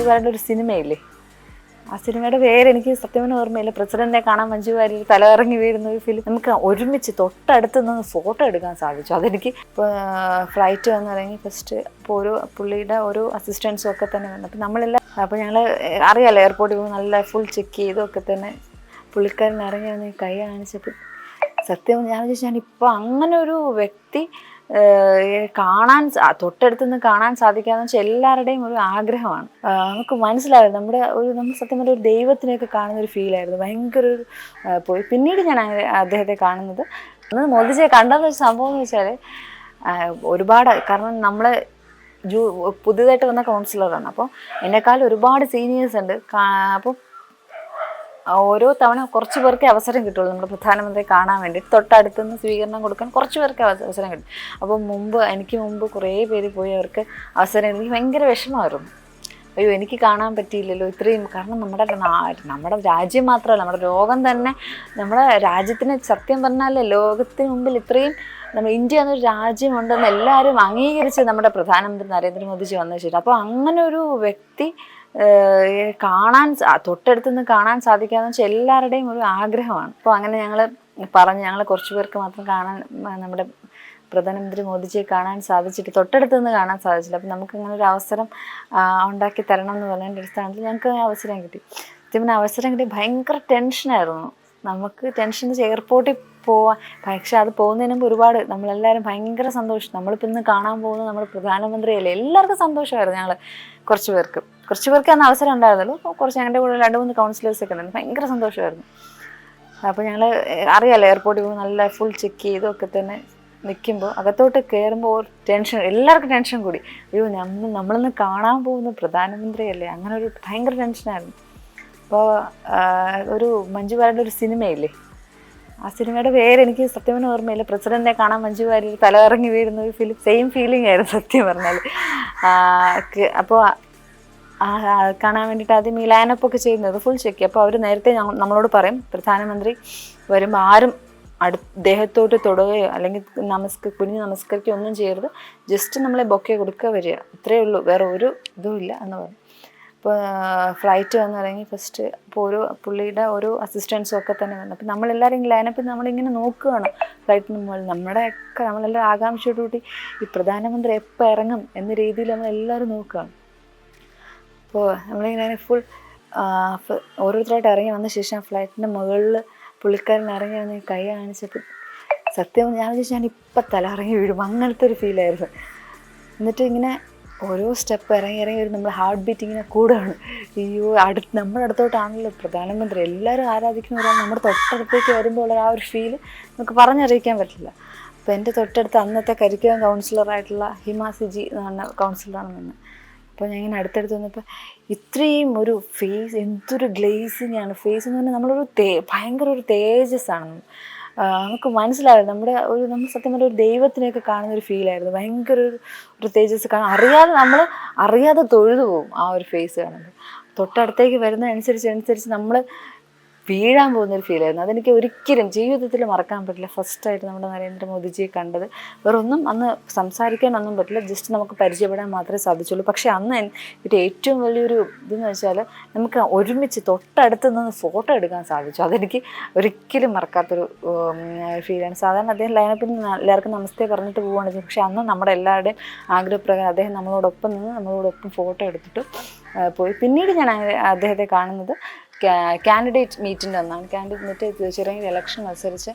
മഞ്ജു വാര്യരുടെ ഒരു സിനിമയില്ലേ? ആ സിനിമയുടെ പേര് എനിക്ക് സത്യമെന്ന് ഓർമ്മയില്ല. പ്രസിഡന്റിനെ കാണാൻ മഞ്ജു വാര്യർ തലകറങ്ങി വീഴുന്ന ഒരു ഫിലിം നമുക്ക് ഒരുമിച്ച് തൊട്ടടുത്ത് നിന്ന് ഫോട്ടോ എടുക്കാൻ സാധിച്ചു. അതെനിക്ക് ഫ്ലൈറ്റ് വന്ന് ഫസ്റ്റ് അപ്പോൾ ഒരു പുള്ളിയുടെ ഒരു അസിസ്റ്റൻസും ഒക്കെ തന്നെ വന്നു അപ്പോൾ നമ്മളെല്ലാം അപ്പോൾ ഞങ്ങൾ അറിയാലോ എയർപോർട്ടിൽ പോകുമ്പോൾ നല്ല ഫുൾ ചെക്ക് ചെയ്തൊക്കെ തന്നെ പുള്ളിക്കാരൻ ഇറങ്ങി വന്ന് കൈ കാണിച്ചപ്പോൾ സത്യം ഞാൻ ചോദിച്ചാൽ ഇപ്പോൾ അങ്ങനെ ഒരു വ്യക്തി കാണാൻ തൊട്ടടുത്ത് നിന്ന് കാണാൻ സാധിക്കാന്ന് വെച്ചാൽ എല്ലാവരുടെയും ഒരു ആഗ്രഹമാണ്. നമുക്ക് മനസ്സിലായത് നമ്മുടെ ഒരു നമ്മൾ സത്യം പറഞ്ഞ ഒരു ദൈവത്തിനെയൊക്കെ കാണുന്ന ഒരു ഫീലായിരുന്നു ഭയങ്കര ഒരു പോയി. പിന്നീട് ഞാൻ അദ്ദേഹത്തെ കാണുന്നത്. അന്ന് മോദിജിയെ കണ്ടെന്ന് വെച്ച സംഭവം എന്ന് വെച്ചാൽ ഒരുപാട് കാരണം നമ്മളെ ജൂ പുതിയതായിട്ട് വന്ന കൗൺസിലറാണ് അപ്പോൾ എന്നെക്കാൾ ഒരുപാട് സീനിയേഴ്സ് ഉണ്ട്. അപ്പോൾ ഓരോ തവണ കുറച്ച് പേർക്ക് അവസരം കിട്ടുള്ളൂ. നമ്മുടെ പ്രധാനമന്ത്രി കാണാൻ വേണ്ടി. തൊട്ടടുത്തുനിന്ന് സ്വീകരണം കൊടുക്കാൻ കുറച്ച് പേർക്ക് അവസരം കിട്ടും. അപ്പോൾ മുമ്പ് എനിക്ക് മുമ്പ് കുറേ പേര് പോയി അവർക്ക് അവസരം എനിക്ക് ഭയങ്കര വിഷമമായിരുന്നു. അയ്യോ എനിക്ക് കാണാൻ പറ്റിയില്ലല്ലോ ഇത്രയും. കാരണം നമ്മുടെ നമ്മുടെ രാജ്യം മാത്രമല്ല നമ്മുടെ ലോകം തന്നെ നമ്മുടെ രാജ്യത്തിന് സത്യം പറഞ്ഞാൽ ലോകത്തിന് മുമ്പിൽ ഇത്രയും നമ്മൾ ഇന്ത്യ എന്നൊരു രാജ്യമുണ്ടെന്ന് എല്ലാവരും അംഗീകരിച്ച് നമ്മുടെ പ്രധാനമന്ത്രി നരേന്ദ്രമോദിജി വന്ന ശരി അപ്പോൾ അങ്ങനെ ഒരു വ്യക്തി കാണാൻ തൊട്ടടുത്തുനിന്ന് തൊട്ടടുത്ത് നിന്ന് കാണാൻ സാധിക്കാന്ന് വെച്ചാൽ എല്ലാവരുടെയും ഒരു ആഗ്രഹമാണ്. അപ്പോൾ അങ്ങനെ ഞങ്ങൾ പറഞ്ഞ് ഞങ്ങൾ കുറച്ച് പേർക്ക് മാത്രം കാണാൻ നമ്മുടെ പ്രധാനമന്ത്രി മോദിജിയെ കാണാൻ സാധിച്ചിട്ട് തൊട്ടടുത്ത് നിന്ന് കാണാൻ സാധിച്ചില്ല. അപ്പം നമുക്ക് ഇങ്ങനെ ഒരു അവസരം ഉണ്ടാക്കി തരണം എന്ന് പറഞ്ഞതിന്റെ അടിസ്ഥാനത്തിൽ ഞങ്ങൾക്ക് അവസരം കിട്ടി. പിന്നെ അവസരം കിട്ടി ഭയങ്കര ടെൻഷനായിരുന്നു നമുക്ക് ടെൻഷൻ എയർപോർട്ടിൽ പോവാൻ പക്ഷെ അത് പോകുന്നതിന് മുമ്പ് ഒരുപാട് നമ്മളെല്ലാവരും ഭയങ്കര സന്തോഷം. നമ്മളിപ്പോൾ ഇന്ന് കാണാൻ പോകുന്നത് നമ്മുടെ പ്രധാനമന്ത്രിയല്ലേ? എല്ലാവർക്കും സന്തോഷമായിരുന്നു ഞങ്ങൾ കുറച്ച് പേർക്ക്. കുറച്ച് പേർക്ക് അന്ന് അവസരം ഉണ്ടായിരുന്നല്ലോ അപ്പോൾ കുറച്ച് ഞങ്ങളുടെ കൂടെ രണ്ട് മൂന്ന് കൗൺസിലേഴ്സ് ഒക്കെ ഉണ്ടായിരുന്നു ഭയങ്കര സന്തോഷമായിരുന്നു. അപ്പോൾ ഞങ്ങൾ അറിയാലോ എയർപോർട്ടിൽ പോകുമ്പോൾ നല്ല ഫുൾ ചെക്ക് ചെയ്തൊക്കെ തന്നെ നിൽക്കുമ്പോൾ അകത്തോട്ട് കയറുമ്പോൾ ടെൻഷൻ എല്ലാവർക്കും ടെൻഷൻ കൂടി. അയ്യോ നമ്മൾ നമ്മളിന്ന് കാണാൻ പോകുന്ന പ്രധാനമന്ത്രിയല്ലേ? അങ്ങനെ ഒരു ഭയങ്കര ടെൻഷനായിരുന്നു അപ്പോൾ ഒരു മഞ്ജു വാര്യരുടെ ഒരു സിനിമയില്ലേ? ആ സിനിമയുടെ പേര് എനിക്ക് സത്യം ഓർമ്മയില്ല. പ്രസിഡന്റിനെ കാണാൻ മഞ്ജു വാര്യർ തലയിറങ്ങി വീഴുന്ന ഒരു ഫിലിം സെയിം ഫീലിംഗ് ആയിരുന്നു സത്യം പറഞ്ഞാൽ അപ്പോൾ കാണാൻ വേണ്ടിയിട്ട് ആദ്യം ഈ ലൈനപ്പ് ഒക്കെ ചെയ്യുന്നത് ഫുൾ ചെക്ക് അപ്പോൾ അവർ നേരത്തെ നമ്മളോട് പറയും പ്രധാനമന്ത്രി വരുമ്പോൾ ആരും അടു ദേഹത്തോട്ട് തൊടുകയോ അല്ലെങ്കിൽ നമസ്ക കുഞ്ഞ് നമസ്കരിക്കുകയോ ഒന്നും ചെയ്യരുത്. ജസ്റ്റ് നമ്മളെ ബൊക്കെ കൊടുക്കുക വരിക. ഇത്രയേ ഉള്ളൂ. വേറെ ഒരു ഇതും ഇല്ല എന്ന് പറയും. അപ്പോൾ ഫ്ലൈറ്റ് വന്ന് ഇറങ്ങി ഫസ്റ്റ് അപ്പോൾ ഓരോ പുള്ളിയുടെ ഓരോ അസിസ്റ്റൻസും ഒക്കെ തന്നെ വന്നു. അപ്പോൾ നമ്മളെല്ലാവരും ലൈനപ്പിൽ നമ്മളിങ്ങനെ നോക്കുകയാണ്. ഫ്ലൈറ്റിന് മുകളിൽ നമ്മുടെ ഒക്കെ നമ്മളെല്ലാം ആകാംക്ഷയോടുകൂടി ഈ പ്രധാനമന്ത്രി എപ്പോൾ ഇറങ്ങും എന്ന രീതിയിൽ നമ്മളെല്ലാവരും നോക്കുകയാണ്. അപ്പോൾ നമ്മളിങ്ങനെ ഫുൾ ഓരോരുത്തരായിട്ട് ഇറങ്ങി വന്ന ശേഷം ഫ്ലാറ്റിന്റെ മുകളിൽ പുള്ളിക്കാരൻ ഇറങ്ങി വന്ന് കൈ കാണിച്ചപ്പോൾ സത്യം ഞാൻ വിചാരിച്ചു ഞാൻ ഇപ്പം തല ഇറങ്ങി വീഴും. അങ്ങനത്തെ ഒരു ഫീലായിരുന്നു എന്നിട്ട് ഇങ്ങനെ ഓരോ സ്റ്റെപ്പ് ഇറങ്ങി ഇറങ്ങി വരും നമ്മൾ ഹാർട്ട് ബീറ്റ് ഇങ്ങനെ കൂടുകയാണ് അയ്യോ അടുത്ത് നമ്മുടെ അടുത്തോട്ടാണല്ലോ പ്രധാനമന്ത്രി. എല്ലാവരും ആരാധിക്കുന്ന ഒരാൾ നമ്മുടെ തൊട്ടടുത്തേക്ക് വരുമ്പോൾ ഉള്ള ആ ഒരു ഫീൽ നമുക്ക് പറഞ്ഞറിയിക്കാൻ പറ്റില്ല. അപ്പോൾ എന്റെ തൊട്ടടുത്ത് അന്നത്തെ കരിക്കുലം കൗൺസിലറായിട്ടുള്ള ഹിമാസിജി എന്ന് പറഞ്ഞ കൗൺസിലറാണ് നിന്ന്. അപ്പോൾ ഞാൻ ഇങ്ങനെ അടുത്തടുത്ത് വന്നപ്പോൾ ഇത്രയും ഒരു ഫേസ് എന്തൊരു ഗ്ലേസിങ് ആണ് ഫേസ് എന്ന് പറഞ്ഞാൽ നമ്മളൊരു തേ ഭയങ്കര ഒരു തേജസ്സാണ്. നമുക്ക് മനസ്സിലായത് നമ്മുടെ ഒരു നമ്മൾ സത്യം പറഞ്ഞ ഒരു ദൈവത്തിനെയൊക്കെ കാണുന്ന ഒരു ഫീലായിരുന്നു ഭയങ്കര ഒരു ഒരു തേജസ് കാണാൻ. അറിയാതെ നമ്മൾ അറിയാതെ തൊഴുതു പോകും ആ ഒരു ഫേസ് കാണുമ്പോൾ തൊട്ടടുത്തേക്ക് വരുന്നതനുസരിച്ച് അനുസരിച്ച് നമ്മൾ വീഴാൻ പോകുന്ന ഒരു ഫീലായിരുന്നു അതെനിക്ക് ഒരിക്കലും ജീവിതത്തിൽ മറക്കാൻ പറ്റില്ല. ഫസ്റ്റായിട്ട് നമ്മുടെ നരേന്ദ്രമോദിജിയെ കണ്ടത്. വേറൊന്നും അന്ന് സംസാരിക്കാനൊന്നും പറ്റില്ല. ജസ്റ്റ് നമുക്ക് പരിചയപ്പെടാൻ മാത്രമേ സാധിച്ചുള്ളൂ. പക്ഷേ അന്ന് എന്റെ ഏറ്റവും വലിയൊരു ഇതെന്ന് വെച്ചാൽ നമുക്ക് ഒരുമിച്ച് തൊട്ടടുത്ത് നിന്ന് ഫോട്ടോ എടുക്കാൻ സാധിച്ചു. അതെനിക്ക് ഒരിക്കലും മറക്കാത്തൊരു ഫീലാണ് സാധാരണ അദ്ദേഹം ലൈനപ്പിൽ നിന്ന് എല്ലാവർക്കും നമസ്തേ പറഞ്ഞിട്ട് പോവുകയാണ് ചെയ്തത്. പക്ഷേ അന്ന് നമ്മുടെ എല്ലാവരുടെയും ആഗ്രഹപ്രകാരം അദ്ദേഹം നമ്മളോടൊപ്പം നിന്ന് നമ്മളോടൊപ്പം ഫോട്ടോ എടുത്തിട്ട് പോയി. പിന്നീട് ഞാൻ അദ്ദേഹത്തെ കാണുന്നത് കാൻഡിഡേറ്റ് മീറ്റിന്റെ ഒന്നാണ് കാൻഡിഡേറ്റ് മീറ്റ് ചെറിയ ഇലക്ഷൻ മത്സരിച്ച്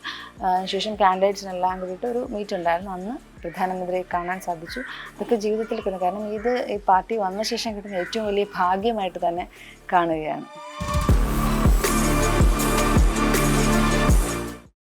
ശേഷം കാൻഡിഡേറ്റ്സിനെല്ലാം കൂടിയിട്ട് ഒരു മീറ്റ് ഉണ്ടായിരുന്നു. അന്ന് പ്രധാനമന്ത്രിയെ കാണാൻ സാധിച്ചു. അതൊക്കെ ജീവിതത്തിൽ കിട്ടുന്നു കാരണം ഇത് ഈ പാർട്ടി വന്ന ശേഷം കിട്ടുന്ന ഏറ്റവും വലിയ ഭാഗ്യമായിട്ട് തന്നെ കാണുകയാണ്.